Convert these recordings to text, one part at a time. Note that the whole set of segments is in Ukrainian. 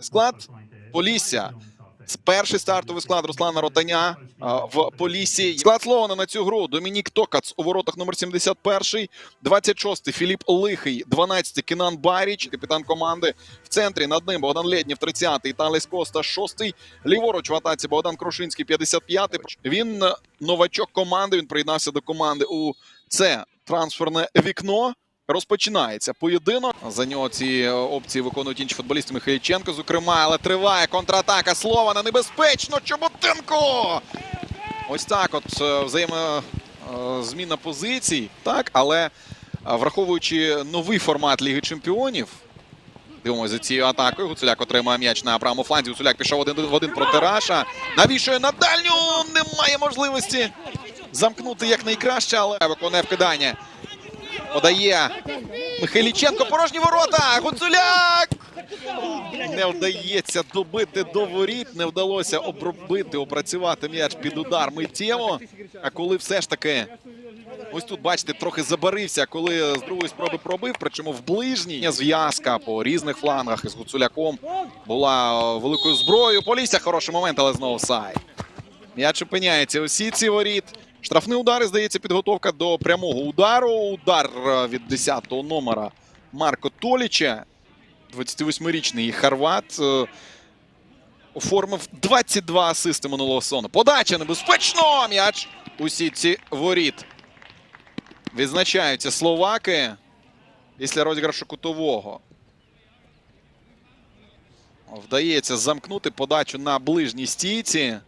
Склад Полісся. Перший стартовий склад Руслана Ротаня в Поліссі. Склад Слована на цю гру. Домінік Токац у воротах номер 71, 26 Філіп Лихий, 12 Кінан Баріч, капітан команди. В центрі над ним Богдан Лєднєв, 30 Італіс Коста, 6 Ліворуч в атаці Богдан Крушинський, 55 Він новачок команди. Він приєднався до команди у це трансферне вікно. Розпочинається поєдинок. За нього ці е, опції виконують інші футболісти Михайліченко, зокрема, але триває контратака. Слова на небезпечно. Чоботенко! Ось так, от е, взаємо е, позицій. Так, але враховуючи новий формат Ліги Чемпіонів. Дивимося за цією атакою. Гуцуляк отримує м'яч на правому фланзі. Гуцуляк пішов один в один проти Раша. Навішує на дальню. Немає можливості замкнути якнайкраще, але виконує вкидання. Подає Михайліченко, порожні ворота. Гуцуляк! Не вдається добити до воріт. Не вдалося обробити, опрацювати м'яч під удар миттєво. А коли все ж таки, ось тут, бачите, трохи забарився, коли з другої спроби пробив, причому в ближній зв'язка по різних флангах із Гуцуляком була великою зброєю. Полісся хороший момент, але знову сайт. М'яч опиняється у сітці воріт. Штрафний удар, і, здається, підготовка до прямого удару. Удар е, від 10-го номера Марко Толіча. 28-річний хорват. е, Оформив 22 асисти минулого сезону. Подача небезпечно! М'яч у сітці воріт. Відзначаються словаки після розіграшу кутового. Вдається замкнути подачу на ближній стійці.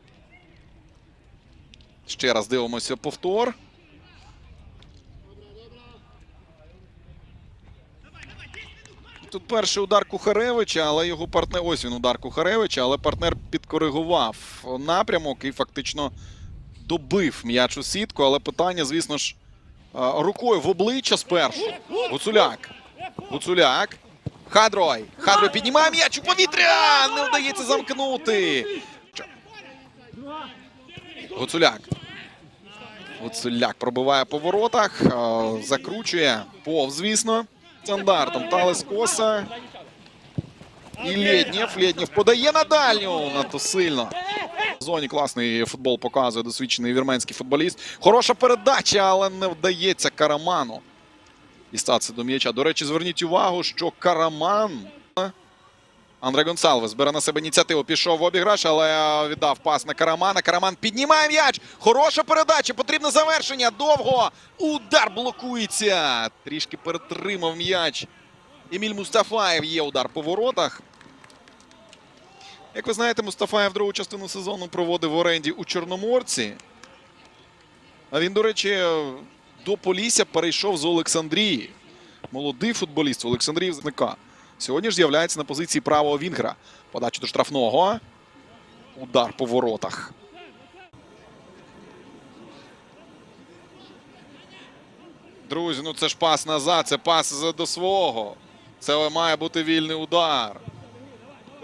Ще раз дивимося повтор. Тут перший удар Кухаревича, але його партнер. Ось він удар Кухаревича, але партнер підкоригував напрямок і фактично добив м'яч у сітку. Але питання, звісно ж, рукою в обличчя спершу. Гуцуляк. Гуцуляк. Хадрой. Хадрой піднімає м'яч у повітря. Не вдається замкнути. Гуцуляк. Гуцуляк пробиває по воротах, е, закручує пов, звісно, стандартом. Талес Коса. І Лєднєв. Лєднєв подає на дальню. Надто сильно. В зоні класний футбол показує досвідчений вірменський футболіст. Хороша передача, але не вдається Караману. Дістатися до м'яча. До речі, зверніть увагу, що Караман. Андре Гонсалвес бере на себе ініціативу. Пішов в обіграш, але віддав пас на Карамана. Караман піднімає м'яч. Хороша передача. Потрібне завершення. Довго. Удар блокується. Трішки перетримав м'яч. Еміль Мустафаєв є удар по воротах. Як ви знаєте, Мустафаєв другу частину сезону проводив в оренді у Чорноморці. А він, до речі, до Полісся перейшов з Олександрії. Молодий футболіст Олександрії зника. Сьогодні ж з'являється на позиції правого Вінгра. Подача до штрафного. Удар по воротах. Друзі, ну це ж пас назад, це пас до свого. Це має бути вільний удар.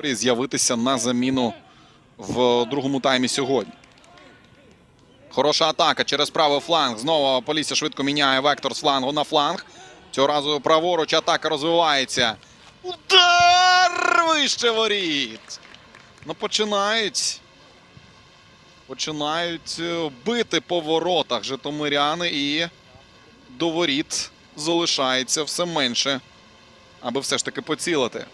З'явитися на заміну в другому таймі сьогодні. Хороша атака через правий фланг. Знову Полісся швидко міняє вектор з флангу на фланг. Цього разу праворуч атака розвивається. Удар! Вище воріт! Ну, починають. Починають е, бити по воротах житомиряни і до воріт залишається все менше, аби все ж таки поцілити.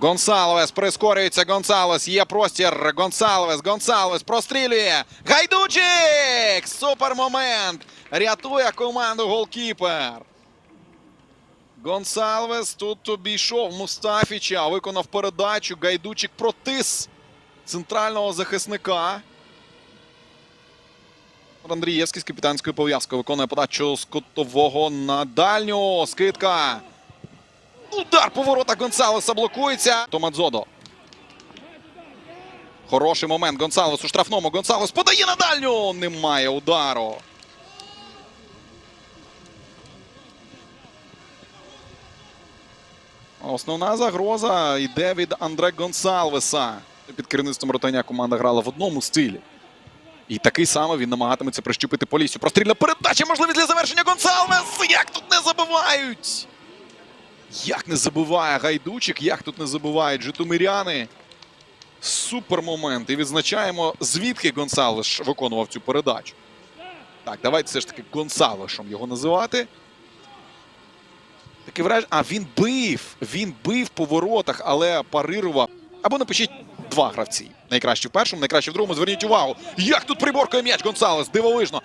Гонсалвес прискорюється. Гонсалвес. Є простір. Гонсалвес. Гонсалвес прострілює. Гайдучик! Супер момент. Рятує команду голкіпер. Гонсалвес тут обійшов Мустафіча, виконав передачу. Гайдучик протис центрального захисника. Андрієвський з капітанською пов'язкою виконує подачу з кутового на дальню. Скидка. Удар по воротах Гонсалеса блокується. Томадзодо. Хороший момент. Гонсалес у штрафному. Гонсалес подає на дальню. Немає удару. Основна загроза йде від Андре Гонсалвеса. Під керівництвом ротання команда грала в одному стилі. І такий самий він намагатиметься прищупити по лісю. Прострільна передача, можливість для завершення Гонсалвес. Як тут не забивають? Як не забиває гайдучик, як тут не забувають житомиряни. Супер момент. І відзначаємо, звідки Гонсалеш виконував цю передачу. Так, давайте все ж таки Гонсалешем його називати. Таке враження. А він бив. Він бив по воротах, але парирував. Або напишіть два гравці. Найкращі в першому, найкращі в другому. Зверніть увагу. Як тут приборкує м'яч Гонсалес. Дивовижно.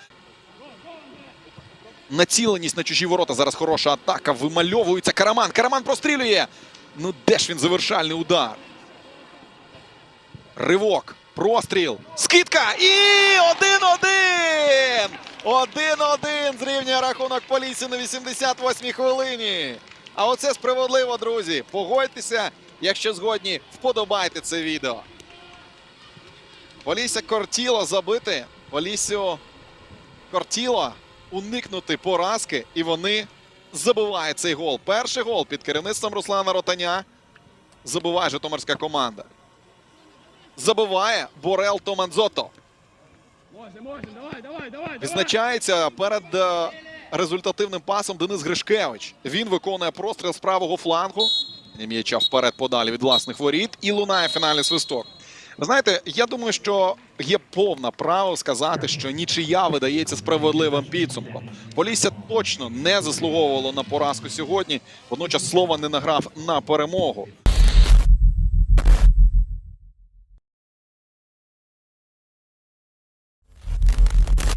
Націленість на чужі ворота. Зараз хороша атака. Вимальовується Караман. Караман прострілює. Ну де ж він завершальний удар? Ривок. Простріл. Скидка. І 1-1! 1-1 зрівнює рахунок Полісі на 88-й хвилині. А оце справедливо, друзі. Погодьтеся, якщо згодні, вподобайте це відео. Полісся кортіло забити. Полісю кортіло уникнути поразки, і вони забивають цей гол. Перший гол під керівництвом Руслана Ротаня. Забиває Житомирська команда. Забиває Борел Томанзото. Відзначається перед е, результативним пасом Денис Гришкевич. Він виконує простріл з правого флангу. М'яча вперед подалі від власних воріт і лунає фінальний свисток. Ви знаєте, я думаю, що є повне право сказати, що нічия видається справедливим підсумком. Полісся точно не заслуговувало на поразку сьогодні. Водночас слова не награв на перемогу.